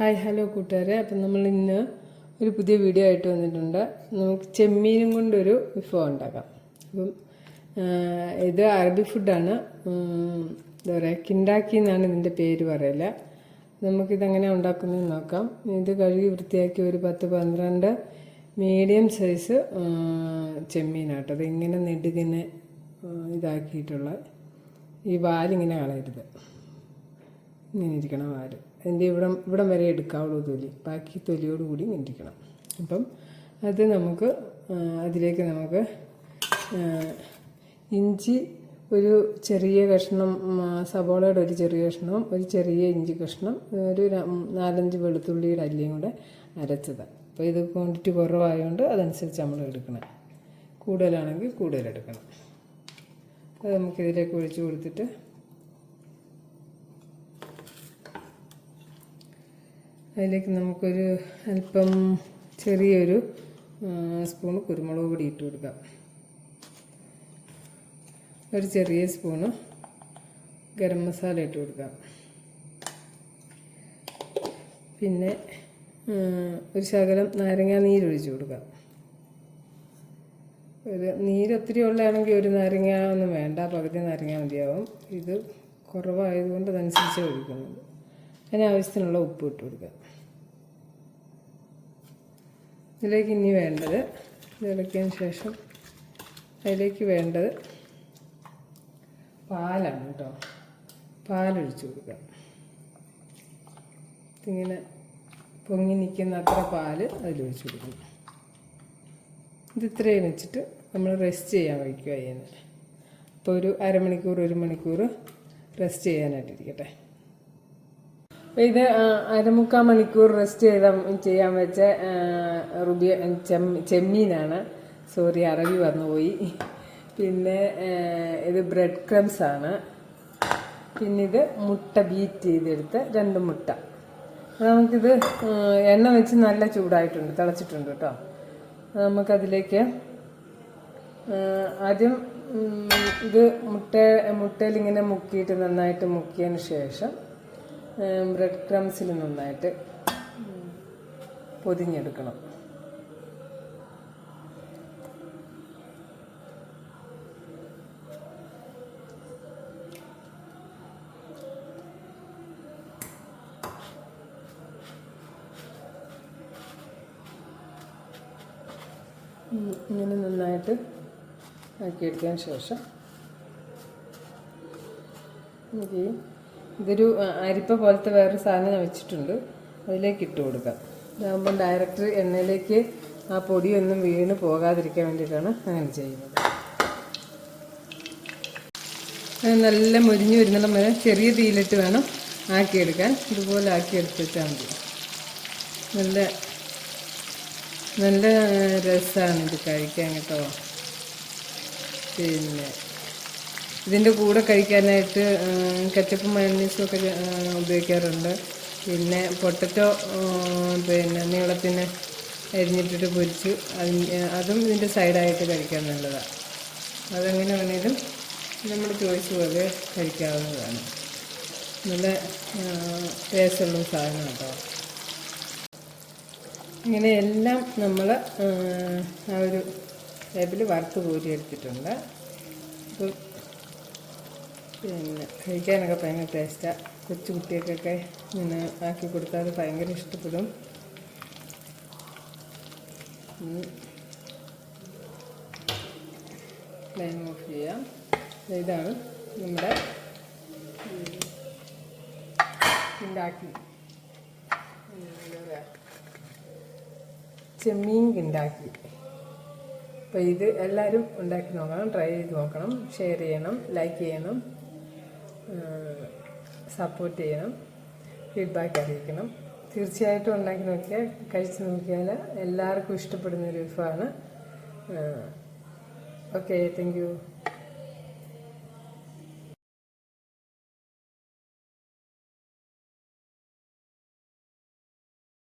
Hi hello കൂട്ടുകാരെ. അപ്പം നമ്മൾ ഇന്ന് ഒരു പുതിയ വീഡിയോ ആയിട്ട് വന്നിട്ടുണ്ട്. നമുക്ക് ചെമ്മീനും കൊണ്ടൊരു വിഭവം ഉണ്ടാക്കാം. അപ്പം ഇത് അറബി ഫുഡാണ്. എന്താ പറയുക കിണ്ടാക്കി എന്നാണ് ഇതിന്റെ പേര് പറയില്ല നമുക്കിതെങ്ങനെ ഉണ്ടാക്കുന്നത് നോക്കാം. ഇത് കഴുകി വൃത്തിയാക്കി ഒരു പത്ത് പന്ത്രണ്ട് മീഡിയം സൈസ് ചെമ്മീനാട്ടോ. അത് ഇങ്ങനെ നെടുകിനെ ഇതാക്കിയിട്ടുള്ള ഈ വാലിങ്ങനെ കളയരുത്. ഇങ്ങനെ ഇരിക്കണം വാൽ ഇവിടം ഇവിടം വരെ എടുക്കാവുള്ളൂ തൊലി. ബാക്കി തൊലിയോടുകൂടി ഇങ്ങനെ ഇരിക്കണം. അപ്പം അത് നമുക്ക് അതിലേക്ക് നമുക്ക് ഇഞ്ചി ഒരു ചെറിയ കഷ്ണം സബോളയുടെ ഒരു ചെറിയ കഷ്ണവും ഒരു ചെറിയ ഇഞ്ചി കഷ്ണം ഒരു നാലഞ്ച് വെളുത്തുള്ളിയുടെ അല്ലിയും കൂടെ അരച്ചത്. അപ്പോൾ ഇത് ക്വാണ്ടിറ്റി കുറവായതുകൊണ്ട് അതനുസരിച്ച് നമ്മൾ എടുക്കണം. കൂടുതലാണെങ്കിൽ കൂടുതലെടുക്കണം അത് നമുക്കിതിലേക്ക് ഒഴിച്ച് കൊടുത്തിട്ട് അതിലേക്ക് നമുക്കൊരു അല്പം ചെറിയൊരു സ്പൂൺ കുരുമുളക് പൊടി ഇട്ട് കൊടുക്കാം. ഒരു ചെറിയ സ്പൂണ് ഗരം മസാല ഇട്ട് കൊടുക്കാം. പിന്നെ ഒരു ശകലം നാരങ്ങാ നീരൊഴിച്ച് കൊടുക്കാം. ഒരു നീരൊത്തിരി ഉള്ളതാണെങ്കിൽ ഒരു നാരങ്ങ ഒന്നും വേണ്ട പകുതി നാരങ്ങ മതിയാവും. ഇത് കുറവായതുകൊണ്ട് അതനുസരിച്ച് ഒഴിക്കുന്നത് അതിന് ആവശ്യത്തിനുള്ള ഉപ്പ് ഇട്ട് കൊടുക്കുക ഇതിലേക്ക് ഇനി വേണ്ടത് ഇളക്കിയതിന് ശേഷം അതിലേക്ക് വേണ്ടത് പാലാണ് കേട്ടോ. പാലൊഴിച്ച് കൊടുക്കുക ഇതിങ്ങനെ പൊങ്ങി നിൽക്കുന്ന അത്ര പാൽ അതിലൊഴിച്ച് കൊടുക്കണം. ഇത് ഇത്രയും വെച്ചിട്ട് നമ്മൾ റെസ്റ്റ് ചെയ്യാൻ വയ്ക്കുക അതിന്. അപ്പോൾ ഒരു അരമണിക്കൂർ ഒരു മണിക്കൂർ റെസ്റ്റ് ചെയ്യാനായിട്ടിരിക്കട്ടെ. ഇത് അരമുക്കാൽ മണിക്കൂർ റെസ്റ്റ് ചെയ്ത ചെയ്യാൻ വെച്ച റുബിയ ചെമ്മ ചെമ്മീനാണ്. സോറി അറബി വന്നുപോയി പിന്നെ ഇത് ബ്രെഡ് ക്രംസ് ആണ്. പിന്നെ ഇത് മുട്ട ബീറ്റ് ചെയ്തെടുത്ത് രണ്ട് മുട്ട. നമുക്കിത് എണ്ണ വെച്ച് നല്ല ചൂടായിട്ടുണ്ട് തിളച്ചിട്ടുണ്ട് കേട്ടോ നമുക്കതിലേക്ക് ആദ്യം ഇത് മുട്ട മുട്ടയിൽ ഇങ്ങനെ മുക്കിയിട്ട് നന്നായിട്ട് മുക്കിയതിന് ശേഷം ബ്രെഡ് ക്രംസിൽ നന്നായിട്ട് പൊതിഞ്ഞെടുക്കണം. ഇങ്ങനെ നന്നായിട്ട് ആക്കിയെടുത്തതിന് ശേഷം നമുക്ക് ഇതൊരു അരിപ്പ പോലത്തെ വേറൊരു സാധനം വെച്ചിട്ടുണ്ട്. അതിലേക്ക് ഇട്ട് കൊടുക്കാം. ഇതാകുമ്പം ഡയറക്റ്റ് എണ്ണയിലേക്ക് ആ പൊടിയൊന്നും വീണ് പോകാതിരിക്കാൻ വേണ്ടിയിട്ടാണ് അങ്ങനെ ചെയ്യുന്നത്. നല്ല മുരിഞ്ഞ് വരുന്നിടം വരെ ചെറിയ തീയിലിട്ട് വേണം ആക്കിയെടുക്കാൻ. ഇതുപോലെ ആക്കിയെടുത്തിട്ടാൽ മതി. നല്ല നല്ല രസമാണ് ഇത് കഴിക്കാൻ കേട്ടോ. പിന്നെ ഇതിന്റെ കൂടെ കഴിക്കാനായിട്ട് കച്ചപ്പ് മയണീസും ഒക്കെ ഉപയോഗിക്കാറുണ്ട്. പിന്നെ പൊട്ടറ്റോ പിന്നെ നീളത്തിന് എരിഞ്ഞിട്ടിട്ട് പൊരിച്ച് അതും ഇതിന്റെ സൈഡായിട്ട് കഴിക്കാൻ നല്ലതാണ് അതെങ്ങനെ വേണേലും നമ്മുടെ ചോയ്സ് പോലെ കഴിക്കാവുന്നതാണ്. നല്ല ടേസ്റ്റുള്ള സാധനം കേട്ടോ. ഇങ്ങനെ എല്ലാം നമ്മൾ ആ ഒരു ടേബിൾ വറുത്ത് കോരിയെടുത്തിട്ടുണ്ട്. അപ്പോൾ അപ്പം പിന്നെ കഴിക്കാനൊക്കെ ഭയങ്കര ടേസ്റ്റാണ് കൊച്ചു കുട്ടികൾക്കൊക്കെ ഇങ്ങനെ ആക്കി കൊടുത്താൽ ഭയങ്കര ഇഷ്ടപ്പെടും. ഫ്ലെയിം ഓഫ് ചെയ്യാം. ഇതാണ് നമ്മുടെ ഉണ്ടാക്കി ചെമ്മീൻ ഉണ്ടാക്കി അപ്പോൾ ഇത് എല്ലാവരും ഉണ്ടാക്കി നോക്കണം ട്രൈ ചെയ്ത് നോക്കണം ഷെയർ ചെയ്യണം ലൈക്ക് ചെയ്യണം. സപ്പോർട്ട് ചെയ്യണം ഫീഡ്ബാക്ക് അറിയിക്കണം. തീർച്ചയായിട്ടും ഉണ്ടാക്കി നോക്കിയാൽ കഴിച്ച് നോക്കിയാൽ എല്ലാവർക്കും ഇഷ്ടപ്പെടുന്ന ഒരു വിഭവമാണ്. Okay thank you